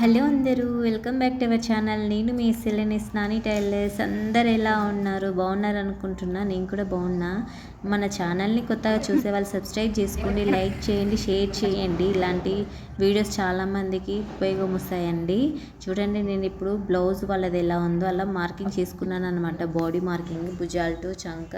Hello అందరూ welcome back to our channel. నేను మీ సెలెనిస్ స్నాని టైలర్స్. అందరు ఎలా ఉన్నారు? బాగున్నారు అనుకుంటున్నా. నేను కూడా బాగున్నా. మన ఛానల్ని కొత్తగా చూసే వాళ్ళు సబ్స్క్రైబ్ చేసుకోండి లైక్ చేయండి షేర్ చేయండి. ఇలాంటి వీడియోస్ చాలామందికి ఉపయోగం వస్తాయండి చూడండి నేను ఇప్పుడు బ్లౌజ్ వాళ్ళది ఎలా ఉందో అలా మార్కింగ్ చేసుకున్నాను అనమాట బాడీ మార్కింగ్ భుజాలు టు చంక.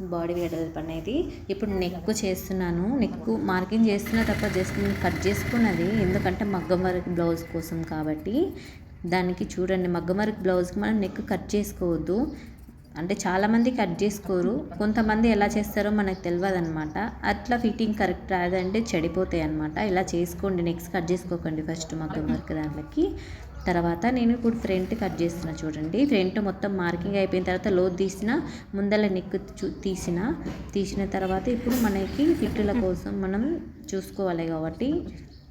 బాడీ వెడల్పు అనేది. ఇప్పుడు నెక్ చేస్తున్నాను. నెక్ మార్కింగ్ చేస్తున్నా తప్ప జస్ట్ నేను కట్ చేసుకున్నది. ఎందుకంటే మగ్గం వర్క్ బ్లౌజ్ కోసం కాబట్టి. దానికి చూడండి మగ్గం వరకు బ్లౌజ్కి మనం నెక్ కట్ చేసుకోవద్దు. అంటే చాలామంది కట్ చేసుకోరు. కొంతమంది ఎలా చేస్తారో మనకు తెలియదు అనమాట అట్లా ఫిట్టింగ్ కరెక్ట్ రాదంటే చెడిపోతాయి అనమాట ఇలా చేసుకోండి నెక్స్ట్ కట్ చేసుకోకండి ఫస్ట్ మగ్గం వర్క్ దాంట్లోకి. తర్వాత నేను ఇప్పుడు ఫ్రంట్ కట్ చేస్తున్నా చూడండి. ఫ్రంట్ మొత్తం మార్కింగ్ అయిపోయిన తర్వాత లో తీసిన ముందల నెక్ చూ తీసిన తీసిన తర్వాత ఇప్పుడు మనకి ఫిట్టుల కోసం మనం చూసుకోవాలి కాబట్టి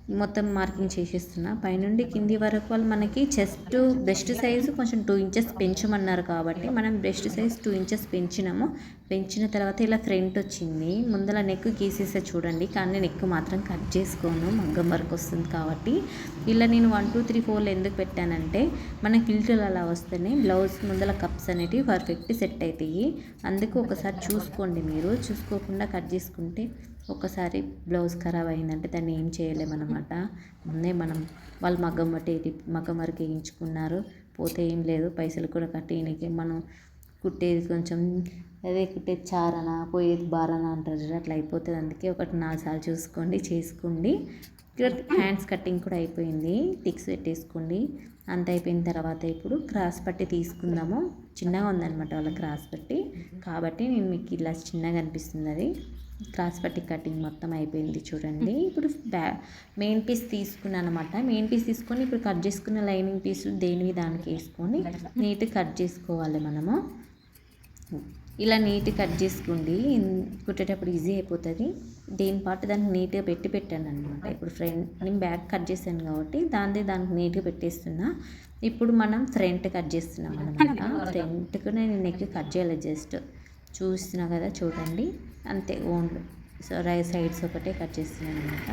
మొత్తం మార్కింగ్ చేసేస్తున్నా. పైనుండి కింది వరకు వాళ్ళు మనకి చెస్ట్ బ్రెస్ట్ సైజు కొంచెం టూ ఇంచెస్ పెంచమన్నారు కాబట్టి మనం బ్రెస్ట్ సైజ్ టూ ఇంచెస్ పెంచినాము. పెంచిన తర్వాత ఇలా ఫ్రంట్ వచ్చింది. ముందర నెక్ గీసేసే చూడండి. కానీ నెక్ మాత్రం కట్ చేసుకోను. మగ్గం వరకు వస్తుంది కాబట్టి. ఇలా నేను వన్ టూ త్రీ ఫోర్లు ఎందుకు పెట్టానంటే మన కిల్టులు అలా వస్తేనే బ్లౌజ్ ముందర కప్స్ అనేటివి పర్ఫెక్ట్ సెట్ అవుతాయి. అందుకు ఒకసారి చూసుకోండి మీరు. చూసుకోకుండా కట్ చేసుకుంటే ఒకసారి బ్లౌజ్ ఖరాబ్ అయిందంటే దాన్ని ఏం చేయలేమన్నమాట. ముందే మనం వాళ్ళు మగ్గం పట్టి మగ్గం వరకు వేయించుకున్నారు. పోతే ఏం లేదు పైసలు కూడా కట్టేయడానికి మనం కుట్టేది కొంచెం అదే కుట్టేది చారన పోయేది బారన అంటారు అట్లా అయిపోతుంది. అందుకే ఒకటి నాలుగు సార్లు చూసుకోండి చేసుకోండి. హ్యాండ్స్ కటింగ్ కూడా అయిపోయింది. టిక్స్ పెట్టేసుకోండి. అంత అయిపోయిన తర్వాత ఇప్పుడు క్రాస్ పట్టి తీసుకుందాము. చిన్నగా ఉందన్నమాట వాళ్ళ క్రాస్ పట్టి. కాబట్టి నేను మీకు ఇలా చిన్నగా అనిపిస్తుంది అది. క్రాస్ పట్టి కటింగ్ మొత్తం అయిపోయింది చూడండి. ఇప్పుడు బ్యా మెయిన్ పీస్ తీసుకున్నాను అనమాట మెయిన్ పీస్ తీసుకొని ఇప్పుడు కట్ చేసుకున్న లైనింగ్ పీస్ దేనివి దానికి వేసుకొని నీట్గా కట్ చేసుకోవాలి మనము. ఇలా నీట్గా కట్ చేసుకోండి. కుట్టేటప్పుడు ఈజీ అయిపోతుంది. దేని పాటు దానికి నీట్గా పెట్టి పెట్టాను అనమాట ఇప్పుడు ఫ్రంట్ నేను బ్యాక్ కట్ చేశాను కాబట్టి దాని దానికి నీట్గా పెట్టేస్తున్నా. ఇప్పుడు మనం ఫ్రంట్ కట్ చేస్తున్నాం అనమాట ఫ్రంట్కు నేను నెక్ కట్ చేయాలి జస్ట్. చూస్తున్నా కదా చూడండి. అంతే ఓన్లీ. సో రైట్ సైడ్స్ ఒకటే కట్ చేస్తున్నాను అనమాట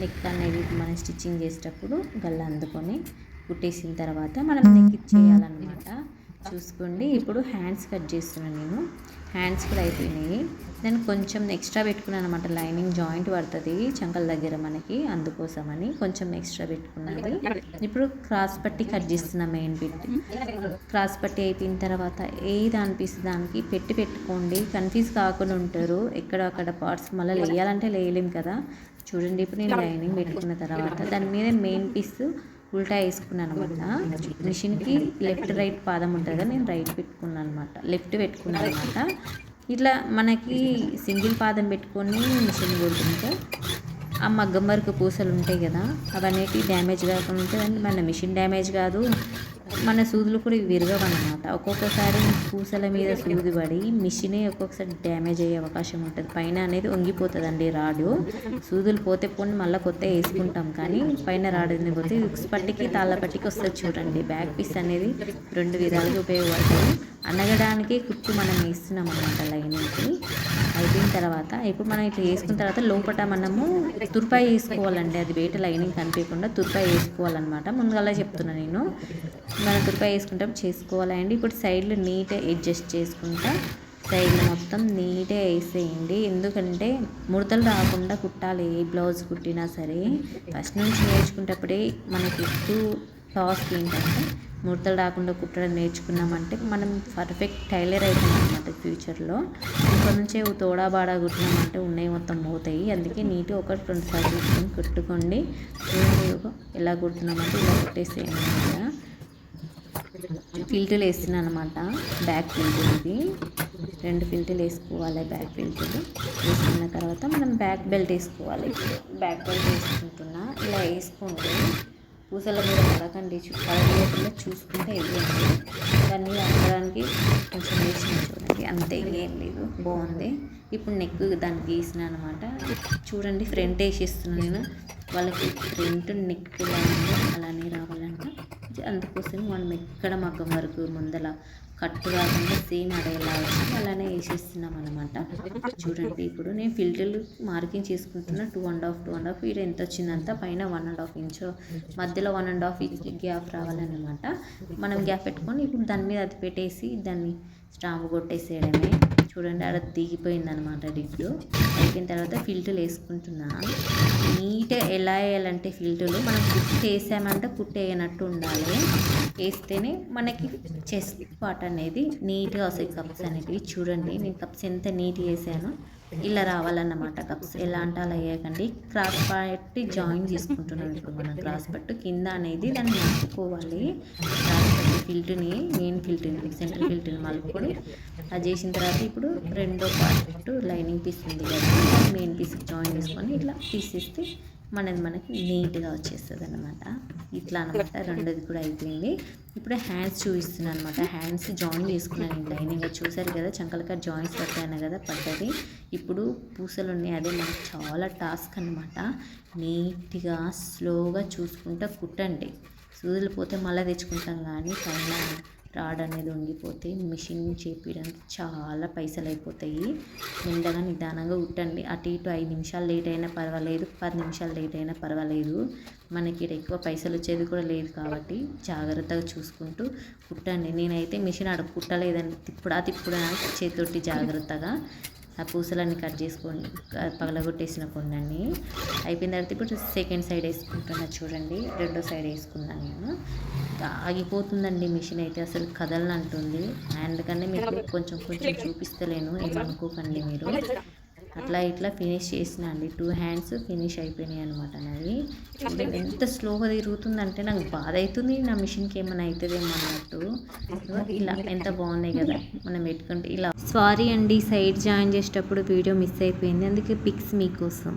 నెక్ అనేది మనం స్టిచ్చింగ్ చేసేటప్పుడు గల్ల అందుకొని కుట్టేసిన తర్వాత మనం నెక్ ఇచ్చేయాలన్నమాట. చూసుకోండి. ఇప్పుడు హ్యాండ్స్ కట్ చేస్తున్నాను నేను. హ్యాండ్స్ కూడా అయిపోయినాయి. నేను కొంచెం ఎక్స్ట్రా పెట్టుకున్నాను అనమాట లైనింగ్ జాయింట్ పడుతుంది చంకల దగ్గర మనకి అందుకోసమని కొంచెం ఎక్స్ట్రా పెట్టుకున్నది ఇప్పుడు క్రాస్ పట్టి కట్ చేస్తున్నా మెయిన్ పెట్టి క్రాస్ పట్టి అయిపోయిన తర్వాత ఏది అనిపిస్తుంది దానికి పెట్టి పెట్టుకోండి. కన్ఫ్యూజ్ కాకుండా ఉంటారు. ఎక్కడ అక్కడ పార్ట్స్ మళ్ళీ వేయాలంటే వేయలేం కదా. చూడండి ఇప్పుడు నేను లైనింగ్ పెట్టుకున్న తర్వాత దాని మీద మెయిన్ పీస్ ఉల్టా వేసుకున్నాను అనమాట మిషన్కి లెఫ్ట్ రైట్ పాదం ఉంటుంది కదా నేను రైట్ పెట్టుకున్నాను అనమాట లెఫ్ట్ పెట్టుకున్నాను అనమాట ఇట్లా మనకి సింగిల్ పాదం పెట్టుకొని మిషన్ కొడుతుంటే ఆ మగ్గం వరకు పూసలు ఉంటాయి కదా అవన్నీ డ్యామేజ్ కాకుండా ఉంటుందండి మన మిషన్ డ్యామేజ్ కాదు. మన సూదులు కూడా విరగవన్నమాట ఒక్కొక్కసారి పూసల మీద సూది పడి మిషనే ఒక్కొక్కసారి డ్యామేజ్ అయ్యే అవకాశం ఉంటుంది. పైన అనేది వంగిపోతుందండి రాడు. సూదులు పోతే పోని మళ్ళీ కొత్త వేసుకుంటాం కానీ పైన రాడు పోతే పట్టికి తాళ్ళ పట్టికి వస్తుంది చూడండి. బ్యాక్ పీస్ అనేది రెండు విధాలుగా ఉపయోగపడుతుంది. అనగడానికి కుట్టు మనం వేస్తున్నాం అనమాట లైనింగ్కి అయిపోయిన తర్వాత ఇప్పుడు మనం ఇట్లా వేసుకున్న తర్వాత లోపల మనము తుర్పాయి వేసుకోవాలండి. అది బయట లైనింగ్ కనిపించకుండా తుర్పాయి వేసుకోవాలన్నమాట. ముందుగా చెప్తున్నాను నేను. మనం తుర్పాయి వేసుకుంటాం చేసుకోవాలండి ఇప్పుడు సైడ్లో నీట్గా అడ్జస్ట్ చేసుకుంటా సైడ్లు మొత్తం నీట్గా వేసేయండి. ఎందుకంటే ముడతలు రాకుండా కుట్టాలి ఏ బ్లౌజ్ కుట్టినా సరే. ఫస్ట్ నుంచి నేర్చుకునేటప్పుడే మనకి ఎక్కువ టాస్క్ ఏంటంటే ముడతలు రాకుండా కుట్టడం నేర్చుకున్నామంటే మనం పర్ఫెక్ట్ టైలర్ అవుతాం అనమాట ఫ్యూచర్లో ఇక్కడ నుంచే తోడా బాడా కుట్టినామంటే ఉన్నాయి మొత్తం పోతాయి. అందుకే నీట్గా ఒకటి రెండు సార్లు కుట్టుకొని కుట్టుకోండి. ఎలా కుడుతున్నామంటే ఇలా కుట్టేసేయండి అనమాట ఫిల్టర్లు వేస్తున్నాను అనమాట బ్యాక్ ఫిల్టర్ ఇది. రెండు ఫిల్టర్లు వేసుకోవాలి బ్యాక్ ఫిల్టర్. వేసుకున్న తర్వాత మనం బ్యాక్ బెల్ట్ వేసుకోవాలి. బ్యాక్ బెల్ట్ వేసుకుంటున్నా. ఇలా వేసుకోండి. పూసల మీద పడకండి. పడకుండా చూసుకుంటే వేయండి దాన్ని అమ్మడానికి కొంచెం వేసిన చూడండి. అంతే ఏం లేదు. బాగుంది. ఇప్పుడు నెక్ దానికి గీసిన అనమాట. చూడండి ఫ్రంట్ వేసిస్తున్నాను నేను. వాళ్ళకి ఫ్రంట్ నెక్ ఎలా ఉందో అలానే రావాలంట. అందుకోసం మనం ఎక్కడ మగ్గం వరకు ముందల కట్టు కాకుండా సేమ్ అడేలా అలానే వేసేస్తున్నాం అనమాట చూడండి ఇప్పుడు నేను ఫిల్టర్లు మార్కింగ్ చేసుకుంటున్నా two and half two and half ఇక్కడ ఎంత వచ్చిందంత పైన వన్ అండ్ హాఫ్ ఇంచ్ మధ్యలో one and half inch gap రావాలన్నమాట. మనం గ్యాప్ పెట్టుకొని ఇప్పుడు దాని మీద అది పెట్టేసి దాన్ని స్టాంప్ కొట్టేసేయడమే. చూడండి అక్కడ దిగిపోయింది అనమాట దిడ్డు అయిపోయిన తర్వాత ఫిల్టర్లు వేసుకుంటున్నా. నీట్గా ఎలా వేయాలంటే ఫిల్టర్లు మనం కుట్టు వేసామంటే కుట్టు వేయనట్టు ఉండాలి. వేస్తేనే మనకి చెస్ట్ పార్ట్ అనేది నీట్గా వస్తాయి కప్స్ అనేటివి. చూడండి నేను కప్స్ ఎంత నీట్గా వేసాను. ఇలా రావాలన్నమాట కప్స్. ఎలా అంటే అలా వేయకండి. క్రాస్ పట్టి జాయిన్ చేసుకుంటున్నాం. ఇప్పుడు మనం క్రాస్ పట్టు కింద అనేది దాన్ని మలుపుకోవాలి క్రాస్ ఫిల్ట్ని ఫిల్టర్ని మెయిన్ ఫిల్ట్ని సెంటర్ ఫిల్టర్ని మలుపుకొని అది చేసిన తర్వాత ఇప్పుడు రెండో పార్ట్ లైనింగ్ పీస్ ఉంది కదా మెయిన్ పీస్ జాయిన్ చేసుకొని ఇట్లా తీసేస్తే మనది మనకి నీట్గా వచ్చేస్తుంది అనమాట ఇట్లా అనమాట రెండోది కూడా అయిపోయింది. ఇప్పుడు హ్యాండ్స్ చూపిస్తున్నాను అనమాట హ్యాండ్స్ జాయిన్ చేసుకున్నాను నేను లైనింగ్ చూసారు కదా చంకలక జాయింట్స్ పట్టాను కదా పడ్డది. ఇప్పుడు పూసలు ఉన్నాయి అదే మనకు చాలా టాస్క్ అనమాట నీట్గా స్లోగా చూసుకుంటా కుట్టండి. సూదులు పోతే మళ్ళీ తెచ్చుకుంటాం కానీ పైన రాడ్ అనేది వంగిపోతే మిషన్ చేపించడానికి చాలా పైసలు అయిపోతాయి. నిండగా నిదానంగా కుట్టండి అటు ఇటు ఐదు నిమిషాలు లేట్ అయినా పర్వాలేదు పది నిమిషాలు లేట్ అయినా పర్వాలేదు. మనకి ఇక్కడ ఎక్కువ పైసలు వచ్చేది కూడా లేదు కాబట్టి జాగ్రత్తగా చూసుకుంటూ కుట్టండి. నేనైతే మిషన్ ఆడ కుట్టలేదండి. తిప్పుడా తిప్పుడా చేతోటి జాగ్రత్తగా ఆ పూసలన్నీ కట్ చేసుకొని పగలగొట్టేసిన కొండండి అయిపోయిన తర్వాత ఇప్పుడు సెకండ్ సైడ్ వేసుకుంటున్నా చూడండి. రెండో సైడ్ వేసుకున్నాను నేను. ఆగిపోతుందండి మిషన్ అయితే అసలు కదలనంటుంది. అందుకనే మీకు కొంచెం కొంచెం చూపిస్తలేను. ఏమనుకోకండి మీరు. అట్లా ఇట్లా ఫినిష్ చేసిన అండి. టూ హ్యాండ్స్ ఫినిష్ అయిపోయినాయి అనమాట నావి చూడండి ఎంత స్లోగా తిరుగుతుందంటే నాకు బాధ అవుతుంది. నా మిషన్కి ఏమైనా అవుతుందేమో అన్నట్టు. ఇలా ఎంత బాగున్నాయి కదా. మనం పెట్టుకుంటే ఇలా. సారీ అండి సైడ్ జాయిన్ చేసేటప్పుడు వీడియో మిస్ అయిపోయింది. అందుకే పిక్స్ మీకోసం.